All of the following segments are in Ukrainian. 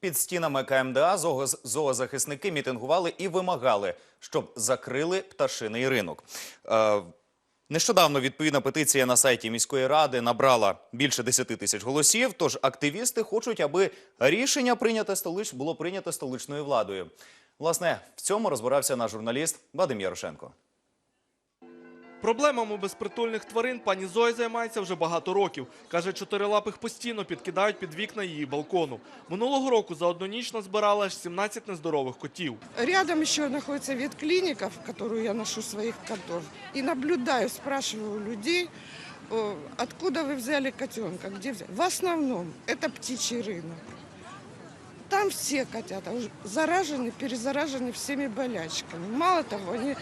Під стінами КМДА зооз- зоозахисники мітингували і вимагали, щоб закрили пташиний ринок. Е, Нещодавно відповідна петиція на сайті міської ради набрала більше 10 тисяч голосів. Тож активісти хочуть, аби рішення прийняте столич було прийнято столичною владою. Власне, в цьому розбирався наш журналіст Вадим Ярошенко. Проблемами безпритульних тварин пані Зоя займається вже багато років. Каже, чотирилапих постійно підкидають під вікна її балкону. Минулого року за одну ніч назбирала аж 17 нездорових котів. Рядом еще находится ветклиника, в которую я ношу своих котов. И наблюдаю, спрашиваю у людей, о, откуда вы взяли котенка, где взяли. В основном это птичий рынок. Там все котята уже заражены, перезаражены всеми болячками. Мало того, они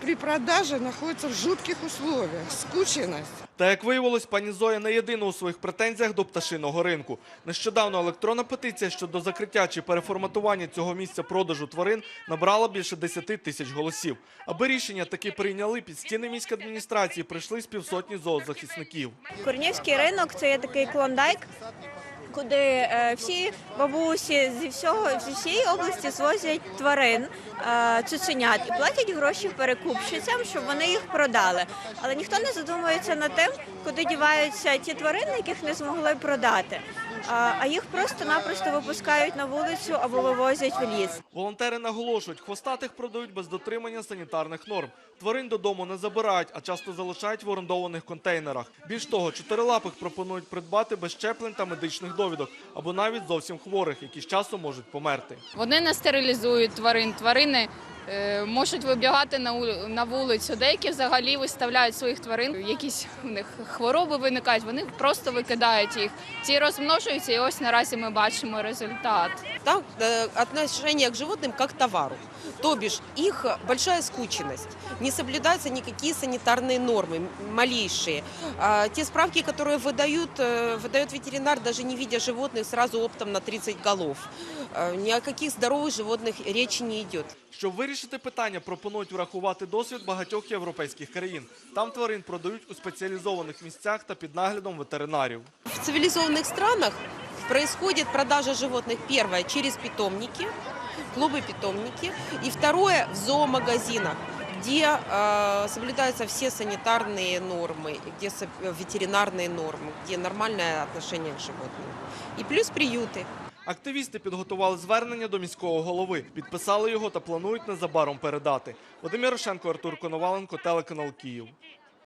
при продаже находятся в жутких условиях, скученность. Та як виявилось, пані Зоя не єдина у своїх претензіях до пташиного ринку. Нещодавно електронна петиція щодо закриття чи переформатування цього місця продажу тварин набрала більше 10 тисяч голосів. Аби рішення таки прийняли, під стіни міської адміністрації прийшли з півсотні зоозахисників. Корнівський ринок це є такий клондайк, куди е, всі бабусі зі всього зі всієї області звозять тварин, е, цуценят і платять гроші перекупщицям, щоб вони їх продали. Але ніхто не задумується над тим, куди діваються ті тварини, яких не змогли продати. А а їх просто-напросто випускають на вулицю або вивозять в ліс. Волонтери наголошують, хвостатих продають без дотримання санітарних норм. Тварин додому не забирають, а часто залишають в орендованих контейнерах. Більш того, чотирилапих пропонують придбати без щеплень та медичних довідок, або навіть зовсім хворих, які з часом можуть померти. Вони не стерилізують тварин. Тварини можуть вибігати на, ули- на вулицю. Деякі взагалі виставляють своїх тварин. Якісь у них хвороби виникають. Вони просто викидають їх. Ці розмножуються, і ось наразі ми бачимо результат. Там э, отношение к животным как к товару. То бишь их большая скученность. Не соблюдаются никакие санитарные нормы, м- малейшие. А, те справки, которые выдают, э, выдает ветеринар, даже не видя животных, сразу оптом на 30 голов. А, ни о каких здоровых животных речи не идет. Щоб вирішити питання, пропонують врахувати досвід багатьох європейських країн. Там тварин продають у спеціалізованих місцях та під наглядом ветеринарів. В цивилизованных странах происходит продажа животных, первое, через питомники, клубы-питомники, и второе, в зоомагазинах где э, соблюдаются все санитарные нормы, где со- э, ветеринарные нормы, где нормальное отношение к животным. И плюс приюты. Активісти підготували звернення до міського голови, підписали його та планують незабаром передати. Вадим Ярошенко, Артур Коноваленко, телеканал Київ.